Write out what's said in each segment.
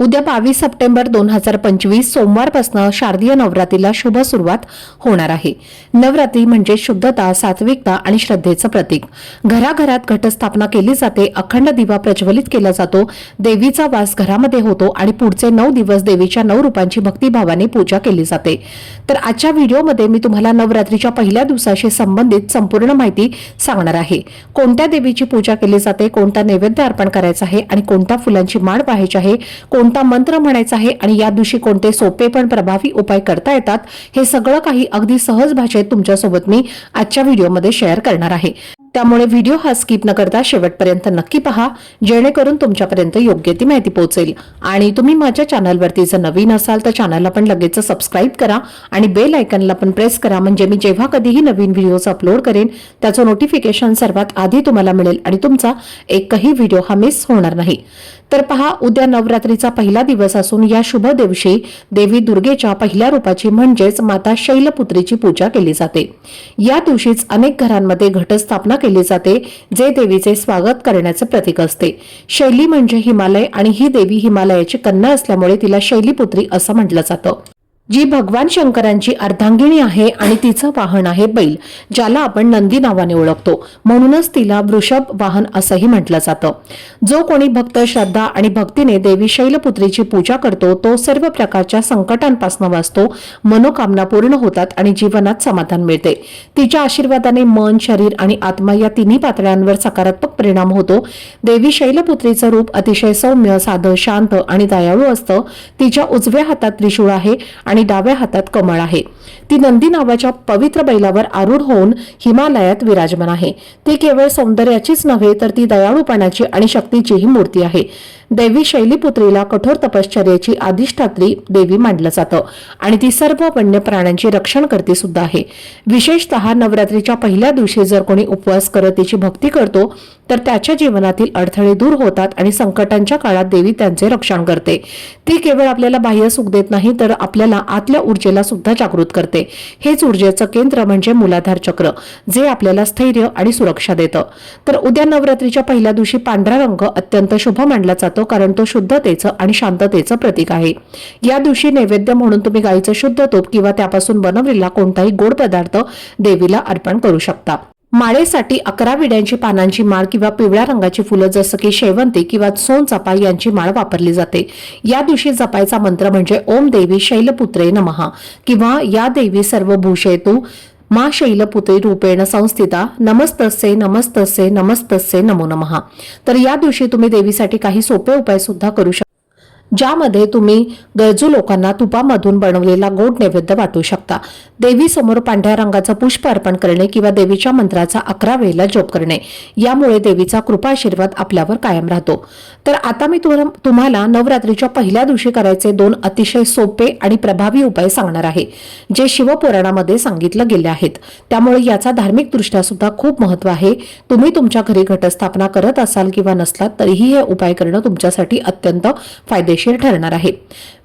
उद्या बावीस सप्टेंबर दोन हजार पंचवीस सोमवारपासून शारदीय नवरात्रीला शुभ सुरुवात होणार आहे. नवरात्री म्हणजे शुद्धता सात्विकता आणि श्रद्धेचं प्रतीक. घराघरात घटस्थापना केली जाते अखंड दिवा प्रज्वलित केला जातो देवीचा वास घरामध्ये होतो आणि पुढचे नऊ दिवस देवीच्या नऊ रूपांची भक्तिभावाने पूजा केली जाते. तर आजच्या व्हिडिओमध्ये मी तुम्हाला नवरात्रीच्या पहिल्या दिवसाशी संबंधित संपूर्ण माहिती सांगणार आहे. कोणत्या देवीची पूजा केली जाते कोणता नैवेद्य अर्पण करायचा आहे आणि कोणत्या फुलांची माळ पाहायची आहे कोणता मंत्र म्हणायचा आहे आणि या दिवशी कोणते सोपे पण प्रभावी उपाय करता येतात हे सगळं काही अगदी सहज भाषेत तुमच्यासोबत मी आजच्या व्हिडिओमध्ये शेअर करणार आहे. त्यामुळे व्हिडिओ हा स्किप न करता शेवटपर्यंत नक्की पहा जेणेकरून तुमच्यापर्यंत योग्य ती माहिती पोहोचेल. आणि तुम्ही माझ्या चॅनलवरती जर नवीन असाल तर चॅनलला पण लगेच सबस्क्राईब करा आणि बेल आयकनला पण प्रेस करा म्हणजे मी जेव्हा कधीही नवीन व्हिडिओज अपलोड करेन त्याचं नोटिफिकेशन सर्वात आधी तुम्हाला मिळेल आणि तुमचा एकही व्हिडिओ हा मिस होणार नाही. तर पहा उद्या नवरात्रीचा पहिला दिवस असून या शुभ दिवशी देवी दुर्गेच्या पहिल्या रूपाची म्हणजेच माता शैलपुत्रीची पूजा केली जाते. या दिवशीच अनेक घरांमध्ये घटस्थापना केली जाते जे देवीचे स्वागत करण्याचे प्रतीक असते. शैली म्हणजे हिमालय आणि ही देवी हिमालयाची कन्या असल्यामुळे तिला शैलीपुत्री असं म्हटलं जातं. जी भगवान शंकरांची अर्धांगिणी आहे आणि तिचं वाहन आहे बैल ज्याला आपण नंदी नावाने ओळखतो. म्हणूनच तिला वृषभ वाहन असंही म्हटलं जातं. जो कोणी भक्त श्रद्धा आणि भक्तीने देवी शैलपुत्रीची पूजा करतो तो सर्व प्रकारच्या संकटांपासून वाचतो मनोकामना पूर्ण होतात आणि जीवनात समाधान मिळते. तिच्या आशीर्वादाने मन शरीर आणि आत्मा या तिन्ही पातळ्यांवर सकारात्मक परिणाम होतो. देवी शैलपुत्रीचं रूप अतिशय सौम्य साधं शांत आणि दयाळू असतं. तिच्या उजव्या हातात त्रिशूळ आहे आणि डाव्या हातात कमळ आहे. ती नंदी नावाच्या पवित्र बैलावर आरूढ होऊन हिमालयात विराजमान आहे. ती केवळ सौंदर्याचीच नव्हे तर ती दयाळूपणाची आणि शक्तीचीही मूर्ती आहे. देवी शैलीपुत्रीला कठोर तपश्चर्याची अधिष्ठात्री देवी मानलं जातं आणि ती सर्व वन्य प्राण्यांची रक्षण करते सुद्धा आहे. विशेषतः नवरात्रीच्या पहिल्या दिवशी जर कोणी उपवास करत तिची भक्ती करतो तर त्याच्या जीवनातील अडथळे दूर होतात आणि संकटांच्या काळात देवी त्यांचे रक्षण करते. ती केवळ आपल्याला बाह्य सुख देत नाही तर आपल्याला आतल्या ऊर्जेला सुद्धा जागृत करते. हेच ऊर्जेचं केंद्र म्हणजे मुलाधार चक्र जे आपल्याला स्थैर्य आणि सुरक्षा देतं. तर उद्या नवरात्रीच्या पहिल्या दिवशी पांढरा रंग अत्यंत शुभ मानला जातो कारण तो शुद्धतेचं आणि शांततेचं प्रतीक आहे. या दिवशी नैवेद्य म्हणून तुम्ही गाईचं शुद्ध तूप किंवा त्यापासून बनवलेला कोणताही गोड पदार्थ देवीला अर्पण करू शकता. माळेसाठी अकरा विड्यांची पानांची माळ किंवा पिवळ्या रंगाची फुलं जसं की शेवंती किंवा सोनचापा यांची माळ वापरली जाते. या दिवशी जपायचा मंत्र म्हणजे ओम देवी शैलपुत्रे नमहा किंवा या देवी सर्व भूषेतू मा शैलपुत्री रूपेण संस्थिता नमस्तसे नमस्तसे नमस्तस्य नमो नमहा तर या दिवशी तुम्ही देवीसाठी काही सोपे उपाय सुद्धा करू शकता. ज्यामध्ये तुम्ही गरजू लोकांना तुपामधून बनवलेला गोड नैवेद्य वाटू शकता. देवीसमोर पांढऱ्या रंगाचं पुष्प अर्पण करणे किंवा देवीच्या मंत्राचा अकरा वेळेला जोप करणे यामुळे देवीचा कृपा आशीर्वाद आपल्यावर कायम राहतो. तर आता मी तुम्हाला नवरात्रीच्या पहिल्या दिवशी करायचे दोन अतिशय सोपे आणि प्रभावी उपाय सांगणार आहे जे शिवपुराणामध्ये सांगितलं गेले आहेत. त्यामुळे याचा धार्मिक दृष्ट्या सुद्धा खूप महत्त्व आहे. तुम्ही तुमच्या घरी घटस्थापना करत असाल किंवा नसलात तरीही हे उपाय करणं तुमच्यासाठी अत्यंत फायदेशीर ठरणार आहे.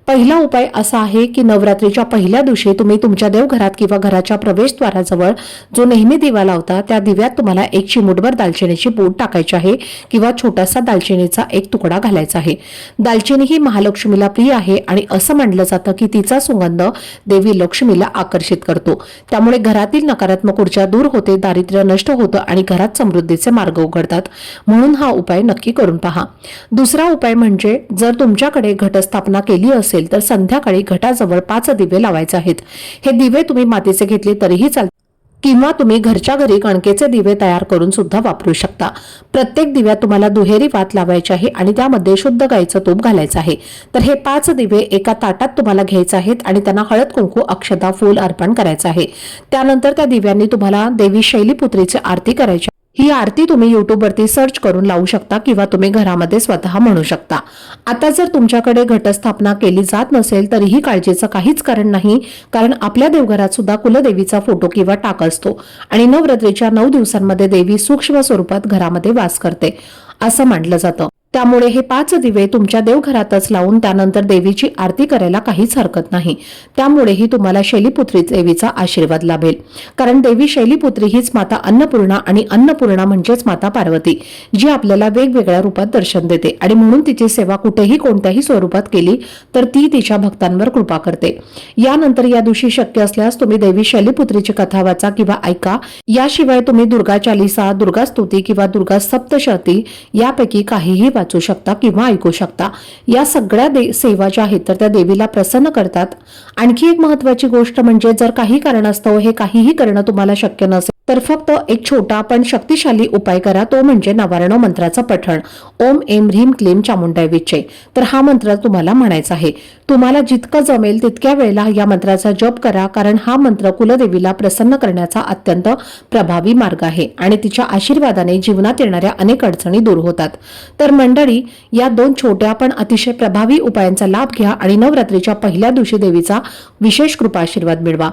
पहिला उपाय असा आहे की नवरात्रीच्या पहिल्या दिवशी तुम्ही तुमच्या देवघरात किंवा घराच्या प्रवेशद्वाराजवळ जो नेहमी दिवा लावता त्या दिव्यात तुम्हाला एक चिमुटभर दालचिनीची पूड टाकायची आहे किंवा छोटासा दालचिनीचा एक तुकडा घालायचा आहे. दालचिनी ही महालक्ष्मीला प्रिय आहे आणि असं मानलं जातं की तिचा सुगंध देवी लक्ष्मीला आकर्षित करतो. त्यामुळे घरातील नकारात्मक ऊर्जा दूर होते दारिद्र्य नष्ट होतं आणि घरात समृद्धीचे मार्ग उघडतात. म्हणून हा उपाय नक्की करून पहा. दुसरा उपाय म्हणजे जर तुमच्याकडे घटस्थापना केली असेल तर संध्याकाळी घटाजवळ पाच दिवे लावायचे आहेत. हे दिवे तुम्ही मातीचे घेतले तरीही चालते किंवा तुम्ही घरच्या घरी कणकेचे दिवे तयार करून सुद्धा वापरू शकता. प्रत्येक दिव्यात तुम्हाला दुहेरी वात लावायची आहे आणि त्यामध्ये शुद्ध गाईचं तूप घालायचं आहे. तर हे पाच दिवे एका ताटात तुम्हाला घ्यायचे आहेत आणि त्यांना हळद कुंकू अक्षता फूल अर्पण करायचं आहे. त्यानंतर त्या दिव्यांनी तुम्हाला देवी शैलीपुत्रीची आरती करायची ही आरती तुम्ही यूट्यूबवरती सर्च करून लावू शकता किंवा तुम्ही घरामध्ये स्वतः म्हणू शकता. आता जर तुमच्याकडे घटस्थापना केली जात नसेल तरीही काळजीचं काहीच कारण नाही कारण आपल्या देवघरात सुद्धा कुलदेवीचा फोटो किंवा टाक असतो. आणि नवरात्रीच्या नऊ दिवसांमध्ये देवी सूक्ष्म स्वरूपात घरामध्ये वास करते असं मानलं जातं. त्यामुळे हे पाच दिवे तुमच्या देवघरातच लावून त्यानंतर देवीची आरती करायला काहीच हरकत नाही. त्यामुळेही तुम्हाला शैलीपुत्री देवीचा आशीर्वाद लाभेल. कारण देवी शैलीपुत्री हीच माता अन्नपूर्णा आणि अन्नपूर्णा म्हणजेच माता पार्वती जी आपल्याला वेगवेगळ्या रूपात दर्शन देते आणि म्हणून तिची सेवा कुठेही कोणत्याही स्वरूपात केली तर ती तिच्या भक्तांवर कृपा करते. यानंतर या दिवशी शक्य असल्यास तुम्ही देवी शैलीपुत्रीची कथा वाचा किंवा ऐका. याशिवाय तुम्ही दुर्गा चालिसा दुर्गा स्तुती किंवा दुर्गा सप्तशती यापैकी काहीही वाचा. शकता किंवा ऐकू शकता. या सगळ्या दे- सेवा ज्या आहेत तर त्या देवीला प्रसन्न करतात. आणखी एक महत्वाची गोष्ट म्हणजे जर काही कारणास्तव हे काहीही करणं तुम्हाला शक्य नसेल तर फक्त एक छोटा पण शक्तिशाली उपाय करा. तो म्हणजे नवारणव मंत्राचं पठण. ओम एम ह्रीम क्लीम चामुंडावीचे तर हा मंत्र तुम्हाला म्हणायचा आहे. तुम्हाला जितकं जमेल तितक्या वेळेला या मंत्राचा जप करा कारण हा मंत्र कुलदेवीला प्रसन्न करण्याचा अत्यंत प्रभावी मार्ग आहे आणि तिच्या आशीर्वादाने जीवनात येणाऱ्या अनेक अडचणी दूर होतात. तर मंडळी या दोन छोट्या पण अतिशय प्रभावी उपायांचा लाभ घ्या आणि नवरात्रीच्या पहिल्या दिवशी देवीचा विशेष कृपा आशीर्वाद मिळवा.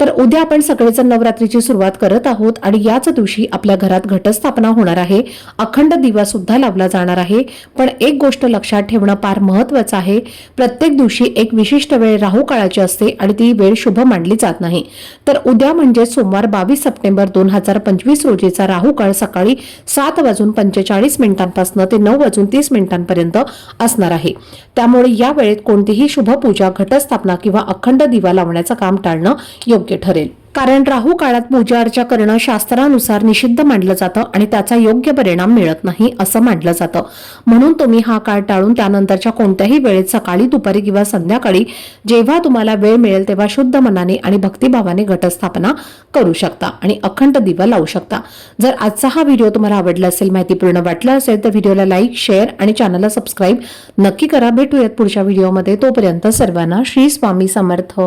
तर उद्या आपण सगळेजण नवरात्रीची सुरुवात करत आहोत आणि याच दिवशी आपल्या घरात घटस्थापना होणार आहे. अखंड दिवा सुद्धा लावला जाणार आहे. पण एक गोष्ट लक्षात ठेवणं फार महत्वाचं आहे. प्रत्येक दिवशी एक विशिष्ट वेळ राहू काळाची असते आणि ती वेळ शुभ मानली जात नाही. तर उद्या म्हणजे सोमवार बावीस सप्टेंबर दोन हजार पंचवीस रोजीचा राहू काळ सकाळी सात वाजून पंचेचाळीस मिनिटांपासून ते नऊ वाजून तीस मिनिटांपर्यंत असणार आहे. त्यामुळे या वेळेत कोणतीही शुभ पूजा घटस्थापना किंवा अखंड दिवा लावण्याचं काम टाळणं योग्य योग्य ठरेल. कारण राहू काळात पूजा अर्चा करणं शास्त्रानुसार निषिद्ध मानलं जातं आणि त्याचा योग्य परिणाम मिळत नाही असं मानलं जातं. म्हणून तुम्ही हा काळ टाळून त्यानंतरच्या कोणत्याही वेळेत सकाळी दुपारी किंवा संध्याकाळी जेव्हा तुम्हाला वेळ मिळेल तेव्हा शुद्ध मनाने आणि भक्तिभावाने घटस्थापना करू शकता आणि अखंड दिवा लावू शकता. जर आजचा हा व्हिडिओ तुम्हाला आवडला असेल माहितीपूर्ण वाटला असेल तर व्हिडिओला लाईक शेअर आणि चॅनलला सबस्क्राईब नक्की करा. भेटूयात पुढच्या व्हिडिओमध्ये. तोपर्यंत सर्वांना श्री स्वामी समर्थ.